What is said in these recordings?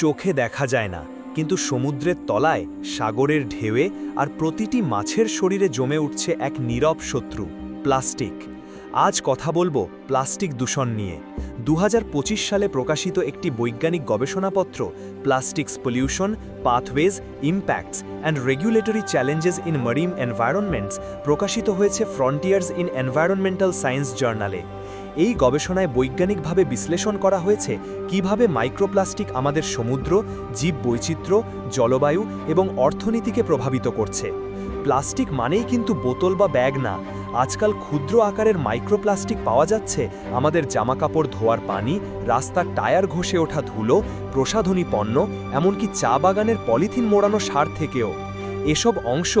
চোখে দেখা যায় না, কিন্তু সমুদ্রের তলায়, সাগরের ঢেউয়ে আর প্রতিটি মাছের শরীরে জমে উঠছে এক নীরব শত্রু, প্লাস্টিক। আজ কথা বলব প্লাস্টিক দূষণ নিয়ে। দু হাজার পঁচিশ সালে প্রকাশিত একটি বৈজ্ঞানিক গবেষণাপত্র plastics pollution pathways impacts and regulatory challenges in marine environments প্রকাশিত হয়েছে ফ্রন্টিয়ার্স ইন এনভায়রনমেন্টাল সায়েন্স জার্নালে এই গবেষণায় বৈজ্ঞানিকভাবে বিশ্লেষণ করা হয়েছে কীভাবে মাইক্রোপ্লাস্টিক আমাদের সমুদ্র জীব বৈচিত্র্য জলবায়ু এবং অর্থনীতিকে প্রভাবিত করছে। প্লাস্টিক মানেই কিন্তু বোতল বা ব্যাগ না। আজকাল ক্ষুদ্র আকারের মাইক্রোপ্লাস্টিক পাওয়া যাচ্ছে। আমাদের জামাকাপড় ধোয়ার পানি, রাস্তার টায়ার ঘষে ওঠা ধুলো, প্রসাধনী পণ্য, এমনকি চা বাগানের পলিথিন মোড়ানো সার থেকেও। এসব অংশ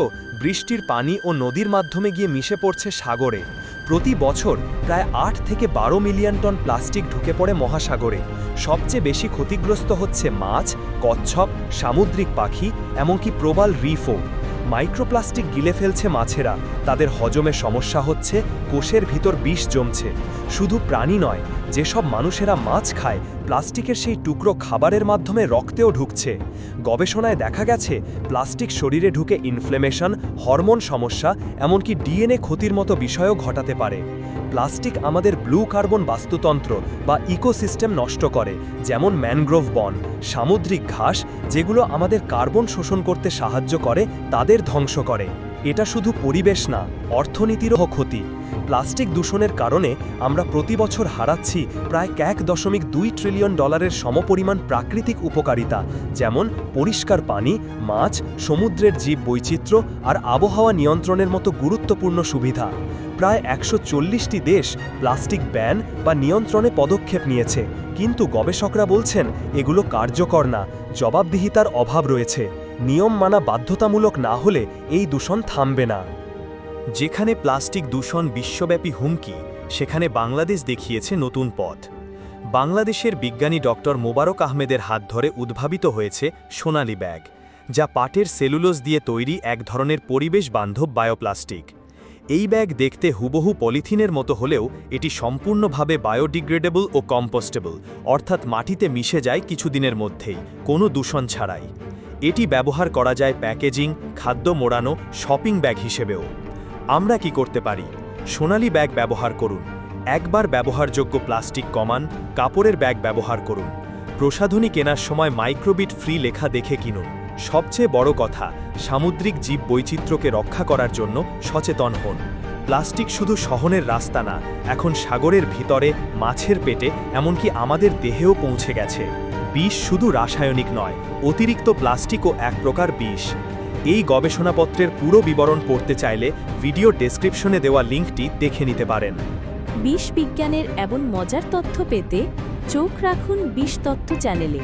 বৃষ্টির পানি ও নদীর মাধ্যমে গিয়ে মিশে পড়ছে সাগরে। প্রতি বছর প্রায় আট থেকে বারো মিলিয়ন টন প্লাস্টিক ঢুকে পড়ে মহাসাগরে। সবচেয়ে বেশি ক্ষতিগ্রস্ত হচ্ছে মাছ, কচ্ছপ, সামুদ্রিক পাখি, এমনকি প্রবাল রিফও। মাইক্রোপ্লাস্টিক গিলে ফেলছে মাছেরা। তাদের হজমে সমস্যা হচ্ছে, কোষের ভিতর বিষ জমছে। শুধু প্রাণী নয়, যেসব মানুষেরা মাছ খায়, প্লাস্টিকের সেই টুকরো খাবারের মাধ্যমে রক্তেও ঢুকছে। গবেষণায় দেখা গেছে, প্লাস্টিক শরীরে ঢুকে ইনফ্লেমেশন হরমোন সমস্যা, এমনকি ডিএনএ ক্ষতির মতো বিষয়ও ঘটাতে পারে। প্লাস্টিক আমাদের ব্লু কার্বন বাস্তুতন্ত্র বা ইকোসিস্টেম নষ্ট করে, যেমন ম্যানগ্রোভ বন, সামুদ্রিক ঘাস, যেগুলো আমাদের কার্বন শোষণ করতে সাহায্য করে, তাদের ধ্বংস করে। এটা শুধু পরিবেশ না, অর্থনীতিরও ক্ষতি। প্লাস্টিক দূষণের কারণে আমরা প্রতি বছর হারাচ্ছি প্রায় এক দশমিক দুই ট্রিলিয়ন ডলারের সমপরিমাণ প্রাকৃতিক উপকারিতা, যেমন পরিষ্কার পানি, মাছ, সমুদ্রের জীব বৈচিত্র্য আর আবহাওয়া নিয়ন্ত্রণের মতো গুরুত্বপূর্ণ সুবিধা। প্রায় একশো চল্লিশটি দেশ প্লাস্টিক ব্যান বা নিয়ন্ত্রণে পদক্ষেপ নিয়েছে, কিন্তু গবেষকরা বলছেন এগুলো কার্যকর না, জবাবদিহিতার অভাব রয়েছে। নিয়ম মানা বাধ্যতামূলক না হলে এই দূষণ থামবে না। যেখানে প্লাস্টিক দূষণ বিশ্বব্যাপী হুমকি, সেখানে বাংলাদেশ দেখিয়েছে নতুন পথ। বাংলাদেশের বিজ্ঞানী ডক্টর মোবারক আহমেদের হাত ধরে উদ্ভাবিত হয়েছে সোনালি ব্যাগ, যা পাটের সেলুলোজ দিয়ে তৈরি এক ধরনের পরিবেশ বান্ধব বায়োপ্লাস্টিক। এই ব্যাগ দেখতে হুবহু পলিথিনের মতো হলেও এটি সম্পূর্ণভাবে বায়োডিগ্রেডেবল ও কম্পোস্টেবল, অর্থাৎ মাটিতে মিশে যায় কিছুদিনের মধ্যেই, কোনো দূষণ ছাড়াই। এটি ব্যবহার করা যায় প্যাকেজিং, খাদ্য মোড়ানো, শপিং ব্যাগ হিসেবেও। আমরা কি করতে পারি? সোনালি ব্যাগ ব্যবহার করুন। একবার ব্যবহারযোগ্য প্লাস্টিক কমান, কাপড়ের ব্যাগ ব্যবহার করুন। প্রসাধনী কেনার সময় মাইক্রোবিট ফ্রি লেখা দেখে কিনুন। সবচেয়ে বড় কথা, সামুদ্রিক জীব বৈচিত্র্যকে রক্ষা করার জন্য সচেতন হন। প্লাস্টিক শুধু শহরের রাস্তা না, এখন সাগরের ভিতরে, মাছের পেটে, এমনকি আমাদের দেহেও পৌঁছে গেছে। বিষ শুধু রাসায়নিক নয়, অতিরিক্ত প্লাস্টিকও এক প্রকার বিষ। এই গবেষণাপত্রের পুরো বিবরণ পড়তে চাইলে ভিডিও ডেসক্রিপশনে দেওয়া লিঙ্কটি দেখে নিতে পারেন। বিষ বিজ্ঞানের এমন মজার তথ্য পেতে চোখ রাখুন বিষ তথ্য চ্যানেলে।